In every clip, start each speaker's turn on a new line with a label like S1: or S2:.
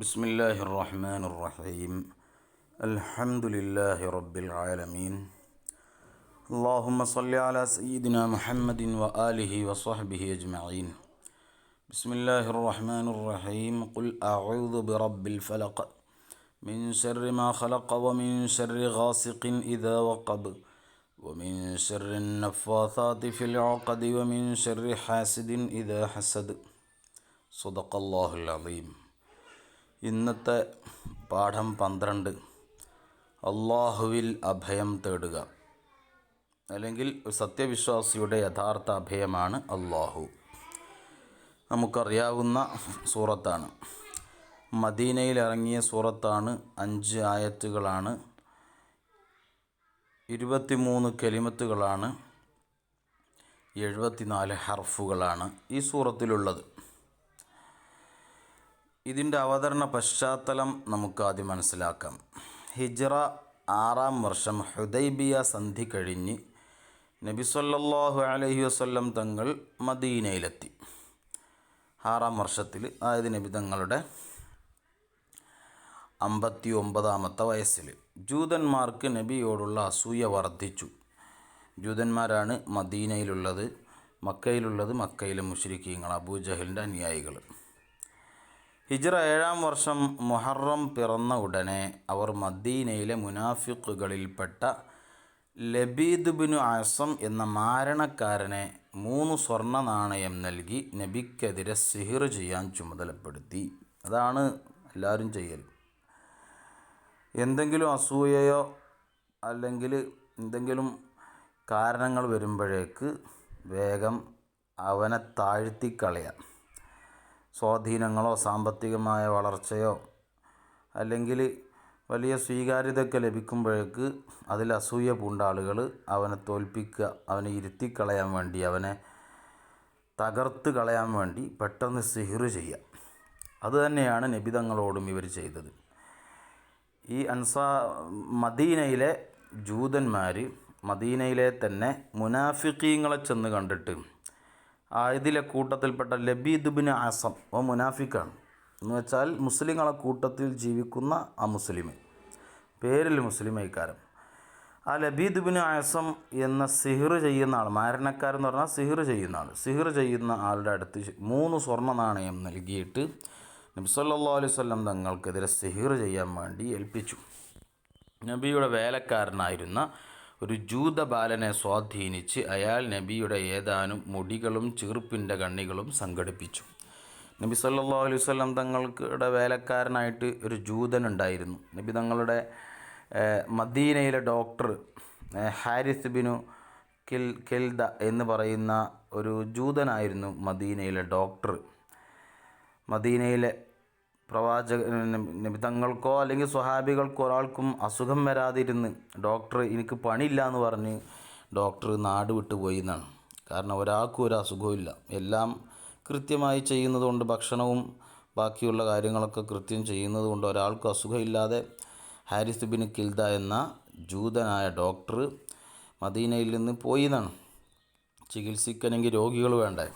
S1: بسم الله الرحمن الرحيم. الحمد لله رب العالمين. اللهم صل على سيدنا محمد وآله وصحبه أجمعين. بسم الله الرحمن الرحيم. قل أعوذ برب الفلق. من شر ما خلق ومن شر غاسق إذا وقب. ومن شر النفاثات في العقد ومن شر حاسد إذا حسد. صدق الله العظيم. ഇന്നത്തെ പാഠം പന്ത്രണ്ട്. അള്ളാഹുവിൽ അഭയം തേടുക. അല്ലെങ്കിൽ സത്യവിശ്വാസിയുടെ യഥാർത്ഥ അഭയമാണ് അള്ളാഹു നമുക്കറിയാവുന്ന സൂറത്താണ്. മദീനയിൽ ഇറങ്ങിയ സൂറത്താണ് അഞ്ച് ആയത്തുകളാണ്. ഇരുപത്തിമൂന്ന് കെലിമത്തുകളാണ്. എഴുപത്തിനാല് ഹർഫുകളാണ് ഈ സൂറത്തിലുള്ളത്. ഇതിന്റെ അവതരണ പശ്ചാത്തലം നമുക്ക് ആദ്യം മനസ്സിലാക്കാം. ഹിജ്റ ആറാം വർഷം ഹുദൈബിയ സന്ധി കഴിഞ്ഞ് നബി സല്ലല്ലാഹു അലൈഹി വസല്ലം തങ്ങൾ മദീനയിലെത്തി. ആറാം വർഷത്തിൽ അതായത് നബി തങ്ങളുടെ അമ്പത്തി ഒമ്പതാമത്തെ വയസ്സിൽ ജൂതന്മാർക്ക് നബിയോടുള്ള അസൂയ വർദ്ധിച്ചു. ജൂതന്മാരാണ് മദീനയിലുള്ളത് മക്കയിലുള്ളത് മക്കയിലെ മുഷരിക്കീങ്ങൾ അബൂജഹലിന്റെ അനുയായികൾ. ഹിജ്റ ഏഴാം വർഷം മുഹറം പിറന്ന ഉടനെ അവർ മദീനയിലെ മുനാഫിക്കുകളിൽപ്പെട്ട ലബീദ് ബിനു ആസം എന്ന മാരണക്കാരനെ മൂന്ന് സ്വർണ നാണയം നൽകി നബിക്കെതിരെ സിഹിർ ചെയ്യാൻ ചുമതലപ്പെടുത്തി. അതാണ് എല്ലാവരും ചെയ്യൽ. എന്തെങ്കിലും അസൂയയോ അല്ലെങ്കിൽ എന്തെങ്കിലും കാരണങ്ങൾ വരുമ്പോഴേക്ക് വേഗം അവനെ താഴ്ത്തിക്കളയാം. സ്വാധീനങ്ങളോ സാമ്പത്തികമായ വളർച്ചയോ അല്ലെങ്കിൽ വലിയ സ്വീകാര്യതയൊക്കെ ലഭിക്കുമ്പോഴേക്ക് അതിൽ അസൂയ പൂണ്ട ആളുകൾ അവനെ തോൽപ്പിക്കുക അവനെ ഇരുത്തിക്കളയാൻ വേണ്ടി അവനെ തകർത്ത് കളയാൻ വേണ്ടി പെട്ടെന്ന് സിഹിർ ചെയ്യുക. അതുതന്നെയാണ് നബിതങ്ങളോടും ഇവർ ചെയ്തത്. ഈ അൻസാ മദീനയിലെ ജൂതന്മാർ മദീനയിലെ തന്നെ മുനാഫിക്കീങ്ങളെ ചെന്ന് കണ്ടിട്ട് ഇതിലെ കൂട്ടത്തിൽപ്പെട്ട ലബീദുബിന് ആസം ഓ മുനാഫിക്കാണ്. എന്ന് വെച്ചാൽ മുസ്ലിങ്ങളെ കൂട്ടത്തിൽ ജീവിക്കുന്ന ആ മുസ്ലിം പേരിൽ മുസ്ലിമൈക്കാരൻ ആ ലബീദുബിന് ആസം എന്ന സിഹിർ ചെയ്യുന്ന ആൾ മാരണക്കാരെന്ന് പറഞ്ഞാൽ സിഹിർ ചെയ്യുന്ന ആൾ സിഹിർ ചെയ്യുന്ന ആളുടെ അടുത്ത് മൂന്ന് സ്വർണ നാണയം നൽകിയിട്ട് നബ്സല്ലാ അലൈഹി സ്വല്ലം തങ്ങൾക്കെതിരെ സിഹിർ ചെയ്യാൻ വേണ്ടി ഏൽപ്പിച്ചു. നബിയുടെ വേലക്കാരനായിരുന്ന ഒരു ജൂത ബാലനെ സ്വാധീനിച്ച് അയാൾ നബിയുടെ ഏതാനും മുടികളും ചീർപ്പിന്റെ കണ്ണികളും സംഘടിപ്പിച്ചു. നബി സല്ലാ അലൈഹി വല്ലം തങ്ങളുടെ വേലക്കാരനായിട്ട് ഒരു ജൂതൻ ഉണ്ടായിരുന്നു നബി തങ്ങളുടെ മദീനയിലെ ഡോക്ടർ ഹാരിസ് ബിനു കിൽ കെൽദ എന്ന് പറയുന്ന ഒരു ജൂതനായിരുന്നു മദീനയിലെ ഡോക്ടർ. മദീനയിലെ പ്രവാചക നിബിതങ്ങൾക്കോ അല്ലെങ്കിൽ സ്വഹാബികൾക്കോ ഒരാൾക്കും അസുഖം വരാതിരുന്ന് ഡോക്ടർ എനിക്ക് പണിയില്ല എന്ന് പറഞ്ഞ് ഡോക്ടർ നാട് വിട്ടു പോയി എന്നാണ്. കാരണം ഒരാൾക്കും ഒരു അസുഖമില്ല എല്ലാം കൃത്യമായി ചെയ്യുന്നതുകൊണ്ട് ഭക്ഷണവും ബാക്കിയുള്ള കാര്യങ്ങളൊക്കെ കൃത്യം ചെയ്യുന്നതുകൊണ്ട് ഒരാൾക്കും അസുഖമില്ലാതെ ഹാരിസ് ബിൻ കിൽദ എന്ന ജൂതനായ ഡോക്ടർ മദീനയിൽ നിന്ന് പോയി എന്നാണ്. ചികിത്സിക്കണമെങ്കിൽ രോഗികൾ വേണ്ടേ?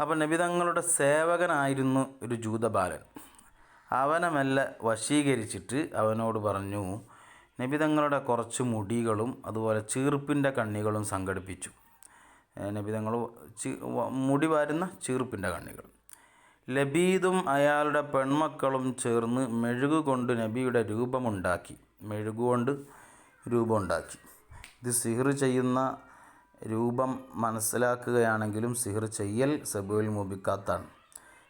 S1: അപ്പം നബിതങ്ങളുടെ സേവകനായിരുന്നു ഒരു ജൂതബാലൻ. അവനെ വശീകരിച്ചിട്ട് അവനോട് പറഞ്ഞു നബിതങ്ങളുടെ കുറച്ച് മുടികളും അതുപോലെ ചീർപ്പിന്റെ കണ്ണികളും സംഘടിപ്പിച്ചു. നബിതങ്ങൾ മുടി വാരുന്ന ചീർപ്പിന്റെ കണ്ണികൾ. ലബീദും അയാളുടെ പെൺമക്കളും ചേർന്ന് മെഴുകുകൊണ്ട് നബിയുടെ രൂപമുണ്ടാക്കി. മെഴുകുകൊണ്ട് രൂപമുണ്ടാക്കി. ഇത് സിഹിർ ചെയ്യുന്ന രൂപം മനസ്സിലാക്കുകയാണെങ്കിലും സിഹിർ ചെയ്യൽ സബുവിൽ മുബിക്കാത്താണ്.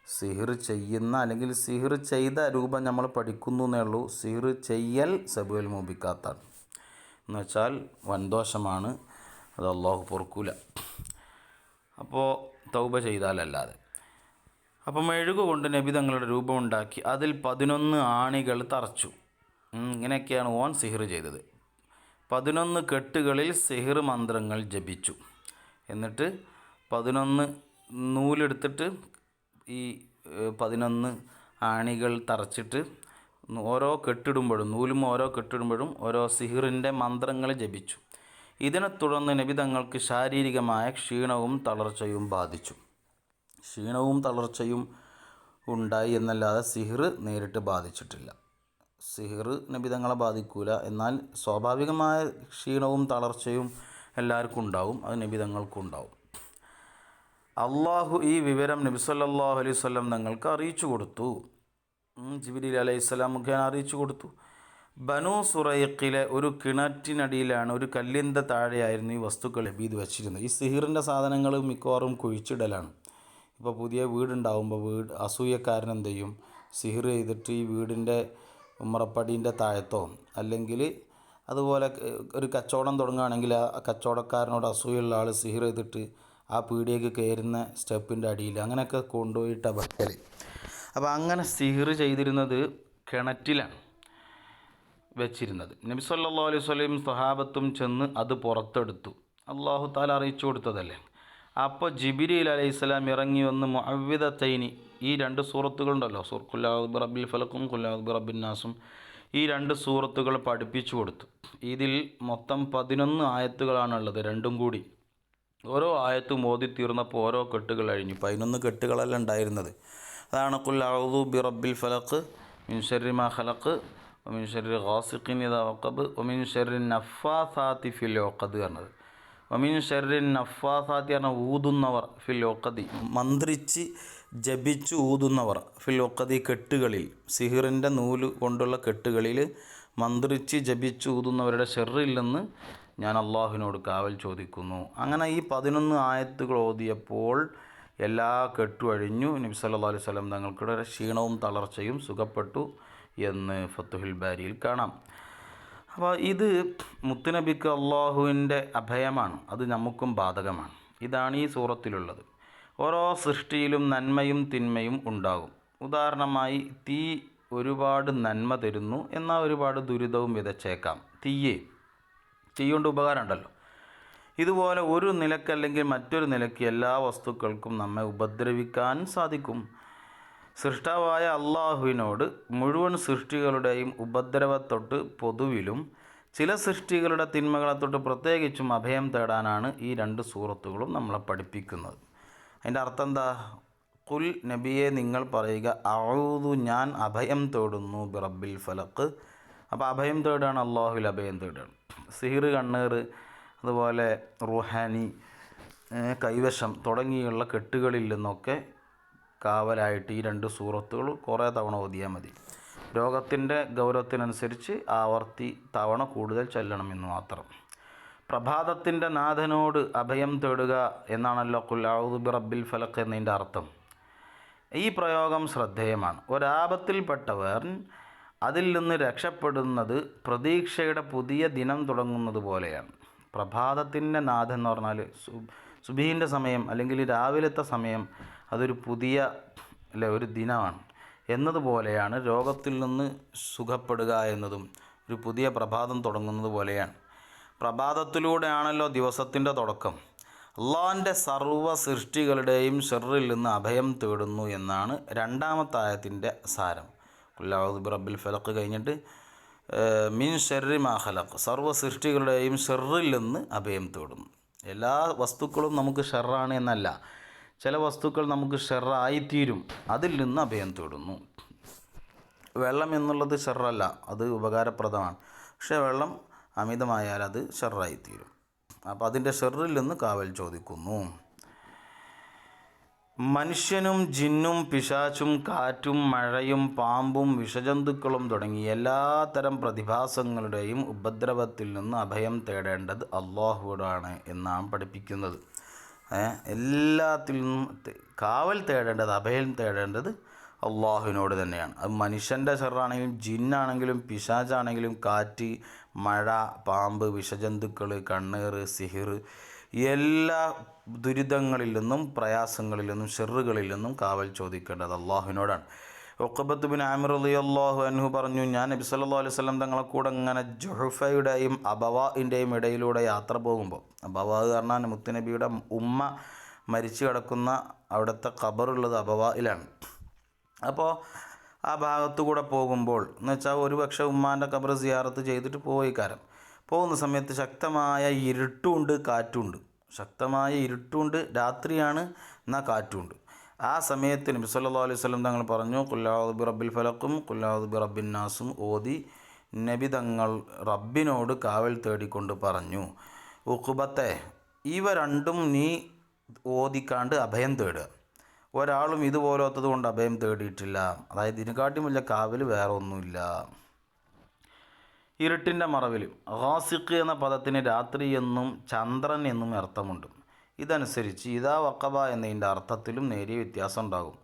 S1: സിഹിർ ചെയ്യുന്ന അല്ലെങ്കിൽ സിഹിർ ചെയ്ത രൂപം നമ്മൾ പഠിക്കുന്നു എന്നേ ഉള്ളൂ. സിഹിർ ചെയ്യൽ സബുവിൽ മുബിക്കാത്താണ്. എന്നുവെച്ചാൽ വൻദോഷമാണ്. അത് അള്ളാഹു പൊറുക്കൂല. അപ്പോൾ തൗബ ചെയ്താലല്ലാതെ. അപ്പം മെഴുകുകൊണ്ട് നബി തങ്ങളുടെ രൂപമുണ്ടാക്കി അതിൽ പതിനൊന്ന് ആണികൾ തറച്ചു. ഇങ്ങനെയൊക്കെയാണ് ഓൻ സിഹിർ ചെയ്തത്. പതിനൊന്ന് കെട്ടുകളിൽ സിഹിർ മന്ത്രങ്ങൾ ജപിച്ചു. എന്നിട്ട് പതിനൊന്ന് നൂലെടുത്തിട്ട് ഈ പതിനൊന്ന് ആണികൾ തറച്ചിട്ട് ഓരോ കെട്ടിടുമ്പോഴും നൂലും ഓരോ കെട്ടിടുമ്പോഴും ഓരോ സിഹിറിന്റെ മന്ത്രങ്ങൾ ജപിച്ചു. ഇതിനെ തുടർന്ന് നബി തങ്ങൾക്ക് ശാരീരികമായ ക്ഷീണവും തളർച്ചയും ബാധിച്ചു. ക്ഷീണവും തളർച്ചയും ഉണ്ടായി എന്നല്ലാതെ സിഹിർ നേരിട്ട് ബാധിച്ചിട്ടില്ല. സിഹിർ നബിതങ്ങളെ ബാധിക്കൂല. എന്നാൽ സ്വാഭാവികമായ ക്ഷീണവും തളർച്ചയും എല്ലാവർക്കും ഉണ്ടാവും. അത് നബിതങ്ങൾക്കും ഉണ്ടാവും. അള്ളാഹു ഈ വിവരം നബി സല്ലല്ലാഹു അലൈഹി വസല്ലം തങ്ങൾക്ക് അറിയിച്ചു കൊടുത്തു. ജിബിലി അലൈഹിസ്സലാം മുഖേന അറിയിച്ചു കൊടുത്തു. ബനു സുറൈഖിലെ ഒരു കിണറ്റിനടിയിലാണ് ഒരു കല്ലിന്റെ താഴെയായിരുന്നു ഈ വസ്തുക്കൾ ലബീദ് വെച്ചിരുന്നത്. ഈ സിഹിറിന്റെ സാധനങ്ങൾ മിക്കവാറും കുഴിച്ചിടലാണ്. ഇപ്പോൾ പുതിയ വീടുണ്ടാവുമ്പോൾ വീട് അസൂയക്കാരൻ എന്ത് ചെയ്യും? സിഹിർ ചെയ്തിട്ട് ഈ വീടിന്റെ ഉമ്മറപ്പടീന്റെ താഴത്തോ അല്ലെങ്കിൽ അതുപോലെ ഒരു കച്ചവടം തുടങ്ങുകയാണെങ്കിൽ ആ കച്ചവടക്കാരനോട് അസൂയുള്ള ആൾ സിഹിർ ചെയ്തിട്ട് ആ പീടിയൊക്കെ കയറുന്ന സ്റ്റെപ്പിന്റെ അടിയിൽ അങ്ങനെയൊക്കെ കൊണ്ടുപോയിട്ടാണ് വെക്കൽ അപ്പോൾ അങ്ങനെ സിഹിർ ചെയ്തിരുന്നത് കിണറ്റിലാണ് വെച്ചിരുന്നത്. നബി സല്ലാ അലൈഹി വസല്ലം സ്വഹാബത്തും ചെന്ന് അത് പുറത്തെടുത്തു. അള്ളാഹു താല അറിയിച്ചു കൊടുത്തതല്ലേ? അപ്പോൾ ജിബിരിയിൽ അലൈഹി സ്വലാം ഇറങ്ങി വന്ന് മുഅവിദ തൈനി ഈ രണ്ട് സൂറത്തുകളുണ്ടല്ലോ സൂർ കുല്ലാബ് റബ്ബിൽ ഫലക്കും കുല്ലാബ് റബ്ബിൻ നാസും ഈ രണ്ട് സൂറത്തുകൾ പഠിപ്പിച്ചു കൊടുത്തു. ഇതിൽ മൊത്തം പതിനൊന്ന് ആയത്തുകളാണുള്ളത് രണ്ടും കൂടി. ഓരോ ആയത്തും ഓതി തീർന്നപ്പോൾ ഓരോ കെട്ടുകൾ കഴിഞ്ഞു പതിനൊന്ന് കെട്ടുകളല്ല ഉണ്ടായിരുന്നത്. അതാണ് കുല്ലാഹു ബി റബ്ബിൽ ഫലക്ക് മിൻ ഷർരി മാ ഖലഖ് ഒമിൻ ഷർരി ഖാസിഖിൻ ഇദാ വഖബ് ഒമിൻ ഷർരി നഫാസാത്തി ഫിൽ ഓക്കത് പറഞ്ഞത്. ഒമിൻ ഷർരി നഫാസാത്തി പറഞ്ഞ ഊതുന്നവർ ഫിൽ ഉഖദി മന്ത്രിച്ച് ജപിച്ച് ഊതുന്നവർ ഫിൽ ഉഖദി കെട്ടുകളിൽ. സിഹിറിന്റെ നൂൽ കൊണ്ടുള്ള കെട്ടുകളിൽ മന്ത്രിച്ച് ജപിച്ച് ഊതുന്നവരുടെ ഷെറിൽ നിന്ന് ഞാൻ അള്ളാഹുവിനോട് കാവൽ ചോദിക്കുന്നു. അങ്ങനെ ഈ പതിനൊന്ന് ആയത്തുകൾ ഓതിയപ്പോൾ എല്ലാ കെട്ടുവഴിഞ്ഞു നബി സല്ലല്ലാഹു അലൈഹി വസല്ലം തങ്ങൾക്കിടെ ക്ഷീണവും തളർച്ചയും സുഖപ്പെട്ടു എന്ന് ഫത്തുഹിൽ ബാരിയിൽ കാണാം. അപ്പോൾ ഇത് മുത്തുനബിക്ക് അള്ളാഹുവിന്റെ അഭയമാണ്. അത് നമുക്കും ബാധകമാണ്. ഇതാണ് ഈ സൂറത്തിലുള്ളത്. ഓരോ സൃഷ്ടിയിലും നന്മയും തിന്മയും ഉണ്ടാകും. ഉദാഹരണമായി തീ ഒരുപാട് നന്മ തരുന്നു എന്നാൽ ഒരുപാട് ദുരിതവും വിതച്ചേക്കാം. തീയേ കൊണ്ട് ഉപകാരമുണ്ടല്ലോ ഇതുപോലെ ഒരു നിലക്കല്ലെങ്കിൽ മറ്റൊരു നിലയ്ക്ക് എല്ലാ വസ്തുക്കൾക്കും നമ്മെ ഉപദ്രവിക്കാൻ സാധിക്കും. സൃഷ്ടാവായ അള്ളാഹുവിനോട് മുഴുവൻ സൃഷ്ടികളുടെയും ഉപദ്രവത്തൊട്ട് പൊതുവിലും ചില സൃഷ്ടികളുടെ തിന്മകളെ തൊട്ട് പ്രത്യേകിച്ചും അഭയം തേടാനാണ് ഈ രണ്ട് സൂറത്തുകളും നമ്മളെ പഠിപ്പിക്കുന്നത്. അതിന്റെ അർത്ഥം എന്താ? കുൽ നബിയെ നിങ്ങൾ പറയുക ഔദു ഞാൻ അഭയം തേടുന്നു ബിറബിൽ ഫലക്ക് അപ്പോൾ അഭയം തേടാണ് അള്ളാഹുവിൽ അഭയം തേടാണ്. സിഹിർ കണ്ണീർ അതുപോലെ റുഹാനി കൈവശം തുടങ്ങിയുള്ള കെട്ടുകളിൽ നിന്നൊക്കെ കാവലായിട്ട് ഈ രണ്ട് സൂറത്തുകൾ കുറേ തവണ ഓതിയാൽ മതി. രോഗത്തിന്റെ ഗൗരവത്തിനനുസരിച്ച് ആവർത്തി തവണ കൂടുതൽ ചെല്ലണമെന്ന് മാത്രം. പ്രഭാതത്തിന്റെ നാഥനോട് അഭയം തേടുക എന്നാണല്ലോ കുല്ലാഹുദ് ബി റബ്ബിൽ ഫലക്ക് എന്നതിന്റെ അർത്ഥം. ഈ പ്രയോഗം ശ്രദ്ധേയമാണ്. ഒരാപത്തിൽപ്പെട്ടവർ അതിൽ നിന്ന് രക്ഷപ്പെടുന്നത് പ്രതീക്ഷയുടെ പുതിയ ദിനം തുടങ്ങുന്നത് പോലെയാണ്. പ്രഭാതത്തിന്റെ നാഥൻ എന്ന് പറഞ്ഞാൽ സുബീന്റെ സമയം അല്ലെങ്കിൽ രാവിലത്തെ സമയം അതൊരു പുതിയ അല്ലെ ഒരു ദിനമാണ്. എന്നതുപോലെയാണ് രോഗത്തിൽ നിന്ന് സുഖപ്പെടുക എന്നതും ഒരു പുതിയ പ്രഭാതം തുടങ്ങുന്നത് പോലെയാണ്. പ്രഭാതത്തിലൂടെയാണല്ലോ ദിവസത്തിന്റെ തുടക്കം. അള്ളാഹിന്റെ സർവ സൃഷ്ടികളുടെയും ഷെറിൽ നിന്ന് അഭയം തേടുന്നു എന്നാണ് രണ്ടാമത്തെ ആയത്തിന്റെ സാരം. കുല്ലാഹുദ് റബ്ബിൽ ഫലക്ക് കഴിഞ്ഞിട്ട് മിൻ ഷെറി മാ ഖലഖ്. സർവ സൃഷ്ടികളുടെയും ഷെറിൽ നിന്ന് അഭയം തേടുന്നു. എല്ലാ വസ്തുക്കളും നമുക്ക് ഷെറാണ് എന്നല്ല. ചില വസ്തുക്കൾ നമുക്ക് ഷെറായിത്തീരും അതിൽ നിന്ന് അഭയം തേടുന്നു. വെള്ളം എന്നുള്ളത് ഷെറല്ല അത് ഉപകാരപ്രദമാണ്. പക്ഷേ വെള്ളം അമിതമായാൽ അത് ഷെറായിത്തീരും അപ്പോൾ അതിന്റെ ഷെറിൽ നിന്ന് കാവൽ ചോദിക്കുന്നു. മനുഷ്യനും ജിന്നും പിശാച്ചും കാറ്റും മഴയും പാമ്പും വിഷജന്തുക്കളും തുടങ്ങി എല്ലാത്തരം പ്രതിഭാസങ്ങളുടെയും ഉപദ്രവത്തിൽ നിന്ന് അഭയം തേടേണ്ടത് അള്ളാഹുവോടാണ് എന്നാണ് പഠിപ്പിക്കുന്നത്. എല്ലാത്തിൽ നിന്നും കാവൽ തേടേണ്ടത് അഭയം തേടേണ്ടത് അള്ളാഹുവിനോട് തന്നെയാണ്. അത് മനുഷ്യന്റെ ചെറാണെങ്കിലും ജിന്നാണെങ്കിലും പിശാചാണെങ്കിലും കാറ്റ് മഴ പാമ്പ് വിഷജന്തുക്കൾ കണ്ണീർ സിഹിർ എല്ലാ ദുരിതങ്ങളിൽ നിന്നും പ്രയാസങ്ങളിൽ നിന്നും ഷെറുകളിൽ നിന്നും കാവൽ ചോദിക്കേണ്ടത് അള്ളാഹുവിനോടാണ് ഒക്കബത്ത് ബിൻ ആമിർ അലി അള്ളാഹു അൻഹു പറഞ്ഞു ഞാൻ നബി സല്ലല്ലാഹു അലൈഹി വസല്ലം തങ്ങളെ കൂടെ ഇങ്ങനെ ജുഹഫയുടെയും അബവാഇന്റെയും ഇടയിലൂടെ യാത്ര പോകുമ്പോൾ അബവാ പറഞ്ഞാൽ മുത്തുനബിയുടെ ഉമ്മ മരിച്ചു കിടക്കുന്ന അവിടുത്തെ ഖബറുള്ളത് അബവായിലാണ്. അപ്പോൾ ആ ഭാഗത്തു കൂടെ പോകുമ്പോൾ എന്ന് വെച്ചാൽ ഒരു പക്ഷേ ഉമ്മാന്റെ ഖബർ സിയാറത്ത് ചെയ്തിട്ട് പോയി കാരം പോകുന്ന സമയത്ത് ശക്തമായ ഇരുട്ടുണ്ട് കാറ്റുമുണ്ട് ശക്തമായ ഇരുട്ടുണ്ട്. രാത്രിയാണ് എന്നാൽ കാറ്റുണ്ട്. ആ സമയത്ത് നബി സല്ലല്ലാഹു അലൈഹി വസല്ലം തങ്ങൾ പറഞ്ഞു കുല്ലാദുബി റബ്ബിൽ ഫലക്കും കുല്ലാദുബി റബ്ബിൻ നാസും ഓതി നബി തങ്ങൾ റബ്ബിനോട് കാവൽ തേടിക്കൊണ്ട് പറഞ്ഞു ഉഖുബത്തെ ഇവ രണ്ടും നീ ഓതിക്കാണ്ട് അഭയം തേടുക. ഒരാളും ഇതുപോലത്തത് കൊണ്ട് അഭയം തേടിയിട്ടില്ല. അതായത് ഇതിനെക്കാട്ടിയും വലിയ കാവൽ വേറെ ഒന്നുമില്ല ഇരുട്ടിന്റെ മറവിൽ ഹാസിഖ് എന്ന പദത്തിന് രാത്രി എന്നും ചന്ദ്രൻ എന്നും അർത്ഥമുണ്ട്. ഇതനുസരിച്ച് ഇതാ വക്കബ എന്നതിന്റെ അർത്ഥത്തിലും നേരിയ വ്യത്യാസം ഉണ്ടാകും.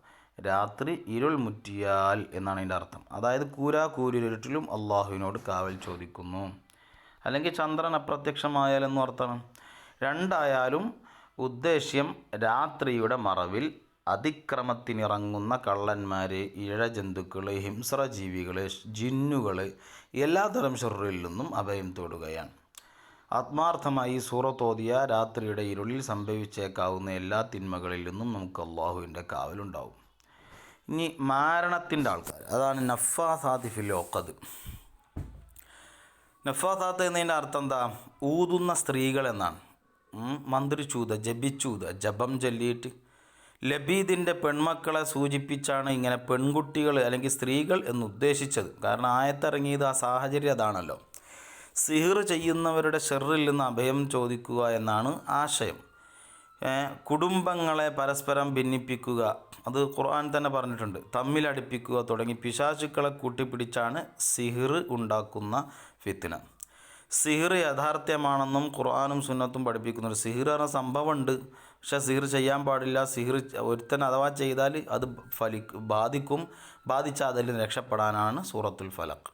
S1: രാത്രി ഇരുൾ മുറ്റിയാൽ എന്നാണ് അതിന്റെ അർത്ഥം. അതായത് കൂരാ കൂരിരുട്ടിലും അള്ളാഹുവിനോട് കാവൽ ചോദിക്കുന്നു. അല്ലെങ്കിൽ ചന്ദ്രൻ അപ്രത്യക്ഷമായാൽ എന്നും അർത്ഥമാണ്. രണ്ടായാലും ഉദ്ദേശ്യം രാത്രിയുടെ മറവിൽ അതിക്രമത്തിനിറങ്ങുന്ന കള്ളന്മാർ ഇഴജന്തുക്കൾ ഹിംസ്ര ജീവികൾ ജിന്നുകൾ എല്ലാതരം ഷെറിൽ നിന്നും അഭയം തേടുകയാണ്. ആത്മാർത്ഥമായി സൂറത്തോതിയ രാത്രിയുടെ ഇരുളിൽ സംഭവിച്ചേക്കാവുന്ന എല്ലാ തിന്മകളിൽ നിന്നും നമുക്ക് അള്ളാഹുവിന്റെ കാവലുണ്ടാവും. ഇനി മാരണത്തിന്റെ ആൾക്കാർ അതാണ് നഫാസാദി ഫിൽ നഫാസാത്ത് എന്നതിന്റെ അർത്ഥം എന്താ? ഊതുന്ന സ്ത്രീകൾ എന്നാണ് മന്ത്രിച്ചൂത ജപിച്ചൂത ജപം ചൊല്ലിയിട്ട് ലബീദിന്റെ പെൺമക്കളെ സൂചിപ്പിച്ചാണ് ഇങ്ങനെ പെൺകുട്ടികൾ അല്ലെങ്കിൽ സ്ത്രീകൾ എന്ന് ഉദ്ദേശിച്ചത്. കാരണം ആയത്തിറങ്ങിയത് ആ സാഹചര്യം അതാണല്ലോ. സിഹിർ ചെയ്യുന്നവരുടെ ഷെറിൽ നിന്ന് അഭയം ചോദിക്കുക എന്നാണ് ആശയം. കുടുംബങ്ങളെ പരസ്പരം ഭിന്നിപ്പിക്കുക. അത് ഖുർആൻ തന്നെ പറഞ്ഞിട്ടുണ്ട്. തമ്മിലടിപ്പിക്കുക തുടങ്ങി പിശാചുക്കളെ കൂട്ടിപ്പിടിച്ചാണ് സിഹിർ ഉണ്ടാക്കുന്ന ഫിത്തിന സിഹിർ യാഥാർത്ഥ്യമാണെന്നും ഖുർആാനും സുന്നത്തും പഠിപ്പിക്കുന്നുണ്ട് സിഹിർ എന്ന സംഭവമുണ്ട്. പക്ഷെ സിഹിർ ചെയ്യാൻ പാടില്ല. സിഹിർ ഒരുത്തൻ അഥവാ ചെയ്താൽ അത് ഫലി ബാധിക്കും. ബാധിച്ചാൽ അതിൽ രക്ഷപ്പെടാനാണ് സൂറത്തുൽ ഫലഖ്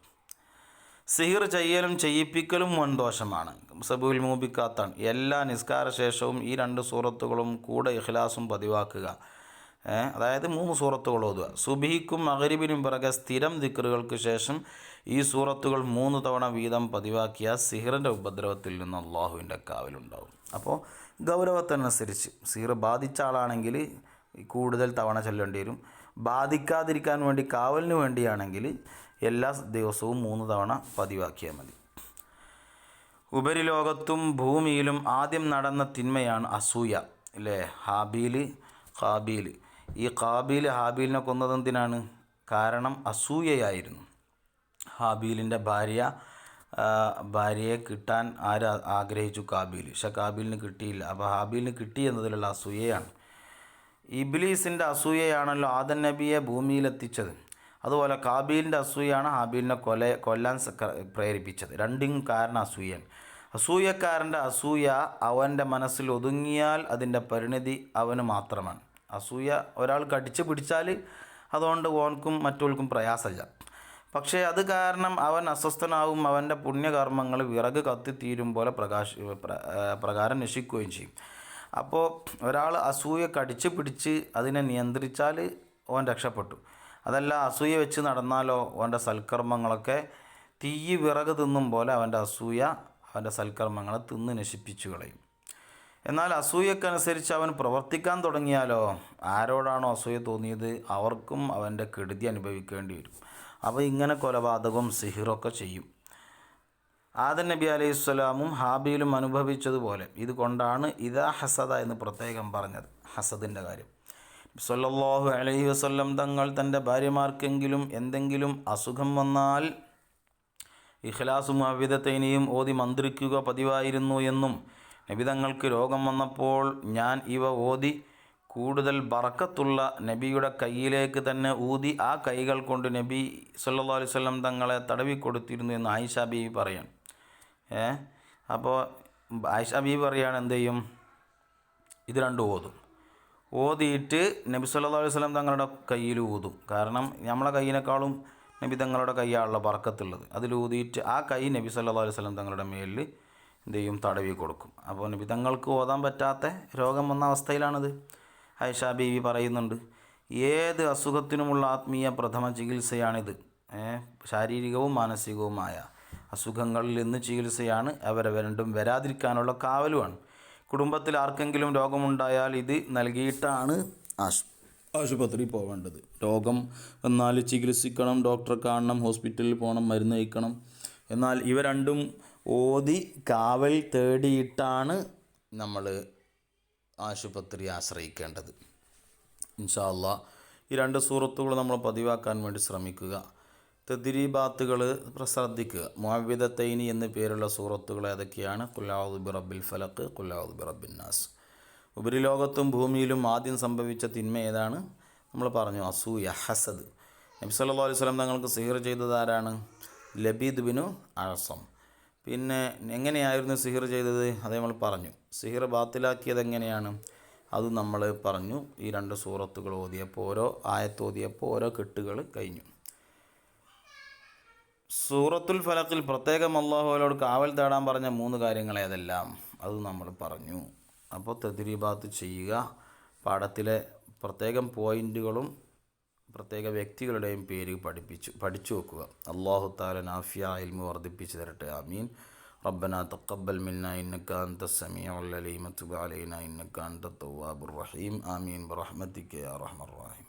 S1: സിഹിർ ചെയ്യലും ചെയ്യിപ്പിക്കലും വൻദോഷമാണ് സബുൽ മൂബിക്കാത്താണ്. എല്ലാ നിസ്കാര ശേഷവും ഈ രണ്ട് സൂറത്തുകളും കൂടെ ഇഖ്ലാസും പതിവാക്കുക. അതായത് മൂന്ന് സൂറത്തുകൾ ഓതുക. സുബിഹിക്കും മകരിബിനും പിറകെ സ്ഥിരം ദിക്കറുകൾക്ക് ശേഷം ഈ സൂറത്തുകൾ മൂന്ന് തവണ വീതം പതിവാക്കിയ സിഹിറിന്റെ ഉപദ്രവത്തിൽ നിന്ന് അള്ളാഹുവിന്റെ കാവലുണ്ടാവും. അപ്പോൾ ഗൗരവത്തിനനുസരിച്ച് സിഹിർ ബാധിച്ച ആളാണെങ്കിൽ കൂടുതൽ തവണ ചൊല്ലേണ്ടി വരും. ബാധിക്കാതിരിക്കാൻ വേണ്ടി കാവലിന് വേണ്ടിയാണെങ്കിൽ എല്ലാ ദിവസവും മൂന്ന് തവണ പതിവാക്കിയാൽ മതി. ഉപരിലോകത്തും ഭൂമിയിലും ആദ്യം നടന്ന തിന്മയാണ് അസൂയ. അല്ലേ ഹാബീൽ ഹാബീൽ ഈ കാബീൽ ഹാബീലിനെ കൊന്നത് എന്തിനാണ്? കാരണം അസൂയയായിരുന്നു. ഹാബീലിന്റെ ഭാര്യ ഭാര്യയെ കിട്ടാൻ ആര് ആഗ്രഹിച്ചു? കാബീൽ പക്ഷെ കാബീലിന് കിട്ടിയില്ല. അപ്പോൾ ഹാബീലിന് കിട്ടി എന്നതിലുള്ള അസൂയയാണ്. ഇബ്ലീസിന്റെ അസൂയയാണല്ലോ ആദൻ നബിയെ ഭൂമിയിലെത്തിച്ചത്. അതുപോലെ കാബീലിന്റെ അസൂയാണ് ഹാബീലിനെ കൊല കൊല്ലാൻ പ്രേരിപ്പിച്ചത്. രണ്ടും കാരണം അസൂയൻ അസൂയക്കാരന്റെ അസൂയ അവന്റെ മനസ്സിൽ ഒതുങ്ങിയാൽ അതിന്റെ പരിണിതി അവന് മാത്രമാണ്. അസൂയ ഒരാൾ കടിച്ചു പിടിച്ചാൽ അതുകൊണ്ട് ഓൻക്കും മറ്റോൾക്കും പ്രയാസമില്ല. പക്ഷേ അത് കാരണം അവൻ അസ്വസ്ഥനാവും അവന്റെ പുണ്യകർമ്മങ്ങൾ വിറക് കത്തിത്തീരും പോലെ പ്രകാശ പ്രകാരം നശിക്കുകയും ചെയ്യും. അപ്പോൾ ഒരാൾ അസൂയ കടിച്ച് പിടിച്ച് അതിനെ നിയന്ത്രിച്ചാൽ ഓൻ രക്ഷപ്പെട്ടു. അതല്ല അസൂയ വെച്ച് നടന്നാലോ അവന്റെ സൽക്കർമ്മങ്ങളൊക്കെ തീ വിറക് തിന്നും പോലെ അവന്റെ അസൂയ അവന്റെ സൽക്കർമ്മങ്ങളെ തിന്ന് നശിപ്പിച്ചു കളയും. എന്നാൽ അസൂയക്കനുസരിച്ച് അവൻ പ്രവർത്തിക്കാൻ തുടങ്ങിയാലോ? ആരോടാണോ അസൂയ തോന്നിയത് അവർക്കും അവന്റെ കെടുതി അനുഭവിക്കേണ്ടി വരും. അപ്പോൾ ഇങ്ങനെ കൊലപാതകവും സിഹിറൊക്കെ ചെയ്യും. ആദൻ നബി അലൈഹി സ്വലാമും ഹാബിയിലും അനുഭവിച്ചതുപോലെ ഇതുകൊണ്ടാണ് ഇതാ ഹസദ എന്ന് പ്രത്യേകം പറഞ്ഞത് ഹസദിന്റെ കാര്യം. സല്ലല്ലാഹു അലൈഹി വസ്ല്ലം തങ്ങൾ തന്റെ ഭാര്യമാർക്കെങ്കിലും എന്തെങ്കിലും അസുഖം വന്നാൽ ഇഖ്ലാസും അവിധത്തൈനിയും ഓതി മന്ത്രിക്കുക പതിവായിരുന്നു എന്നും നബി തങ്ങൾക്ക് രോഗം വന്നപ്പോൾ ഞാൻ ഇവ ഓതി കൂടുതൽ ബറക്കത്തുള്ള നബിയുടെ കയ്യിലേക്ക് തന്നെ ഊതി ആ കൈകൾ കൊണ്ട് നബി സല്ലാ അലൈഹി വസല്ലം തങ്ങളെ തടവി കൊടുത്തിരുന്നു എന്ന് ആയിഷ ബീവി പറയാണ് ഏ? അപ്പോൾ ആയിഷ ബീവി പറയാണ് എന്ത് ചെയ്യും? ഇത് രണ്ടും ഓതും. ഓതിയിട്ട് നബി സല്ലാ അലൈഹി വസല്ലം തങ്ങളുടെ കയ്യിൽ ഊതും. കാരണം നമ്മളെ കയ്യിനേക്കാളും നബി തങ്ങളുടെ കൈയാണല്ലോ ബറക്കത്തുള്ളത്. അതിൽ ഊതിയിട്ട് ആ കൈ നബി സല്ലാ അലൈഹി വസല്ലം തങ്ങളുടെ മേലിൽ ചെയ്യും തടവി കൊടുക്കും. അപ്പോൾ നബി തങ്ങൾക്ക് ഓതാൻ പറ്റാത്ത രോഗം വന്ന അവസ്ഥയിലാണിത്. ഐഷ ബീവി പറയുന്നുണ്ട് ഏത് അസുഖത്തിനുമുള്ള ആത്മീയ പ്രഥമ ചികിത്സയാണിത്? ശാരീരികവും മാനസികവുമായ അസുഖങ്ങളിൽ നിന്ന് ചികിത്സയാണ് അവരെ രണ്ടും വരാതിരിക്കാനുള്ള കാവലുമാണ് കുടുംബത്തിൽ ആർക്കെങ്കിലും രോഗമുണ്ടായാൽ ഇത് നൽകിയിട്ടാണ് ആശു ആശുപത്രി പോവേണ്ടത്. രോഗം വന്നാൽ ചികിത്സിക്കണം ഡോക്ടറെ കാണണം ഹോസ്പിറ്റലിൽ പോകണം മരുന്ന് കഴിക്കണം. എന്നാൽ ഇവ രണ്ടും ഓതി കാവൽ തേടിയിട്ടാണ് നമ്മൾ ആശുപത്രി ആശ്രയിക്കേണ്ടത്. ഇൻഷാല്ല അല്ലാ ഈ രണ്ട് സൂറത്തുകൾ നമ്മൾ പതിവാക്കാൻ വേണ്ടി ശ്രമിക്കുക. തദ്രീബാത്തുകൾ ശ്രദ്ധിക്കുക. മുഅവിദത്തൈനി എന്ന പേരുള്ള സൂറത്തുകൾ ഏതൊക്കെയാണ്? കുല്ലാഹു ബി റബ്ബിൽ ഫലക്ക് കുല്ലാഹു ബി റബ്ബിൻ നാസ്. ഉപരിലോകത്തും ഭൂമിയിലും ആദ്യം സംഭവിച്ച തിന്മ ഏതാണ്? നമ്മൾ പറഞ്ഞു അസൂയ ഹസദ്. നബി സല്ലല്ലാഹു അലൈഹി തങ്ങൾക്ക് സിഹിർ ചെയ്തത് ആരാണ്? ലബീദ് ബിനു അഴസം പിന്നെ എങ്ങനെയായിരുന്നു സിഹിർ ചെയ്തത്? അത് നമ്മൾ പറഞ്ഞു. സിഹിർ ബാത്തിലാക്കിയത് എങ്ങനെയാണ് അത് നമ്മൾ പറഞ്ഞു. ഈ രണ്ട് സൂറത്തുകൾ ഓതിയപ്പോൾ ഓരോ ആയത്തോതിയപ്പോൾ ഓരോ കെട്ടുകൾ കഴിഞ്ഞു. സൂറത്തുൽ ഫലത്തിൽ പ്രത്യേകം അള്ളാഹുലോട് കാവൽ തേടാൻ പറഞ്ഞ മൂന്ന് കാര്യങ്ങൾ ഏതെല്ലാം? അത് നമ്മൾ പറഞ്ഞു. അപ്പോൾ തെതിരിബാത്ത് ചെയ്യുക. പാഠത്തിലെ പ്രത്യേകം പോയിന്റുകളും പ്രത്യേക വ്യക്തികളുടെയും പേര് പഠിപ്പിച്ചു പഠിച്ചു വെക്കുക. അള്ളാഹു താല നാഫിയ ഇൽമു വർദ്ധിപ്പിച്ചു തരട്ടെ. അമീൻ റബ്ബന തക്കബൽ മിന്ന ഇന്നക്കാന്ത തസ്സമിയ ഉള്ളലീമത്തുബ ഇന്നക്കാന്ത ഇന്നക്കാൻ തവാബുർ റഹീം. ആമീൻ. റഹ്മത്തിക്ക് റഹ്മർ റഹീം.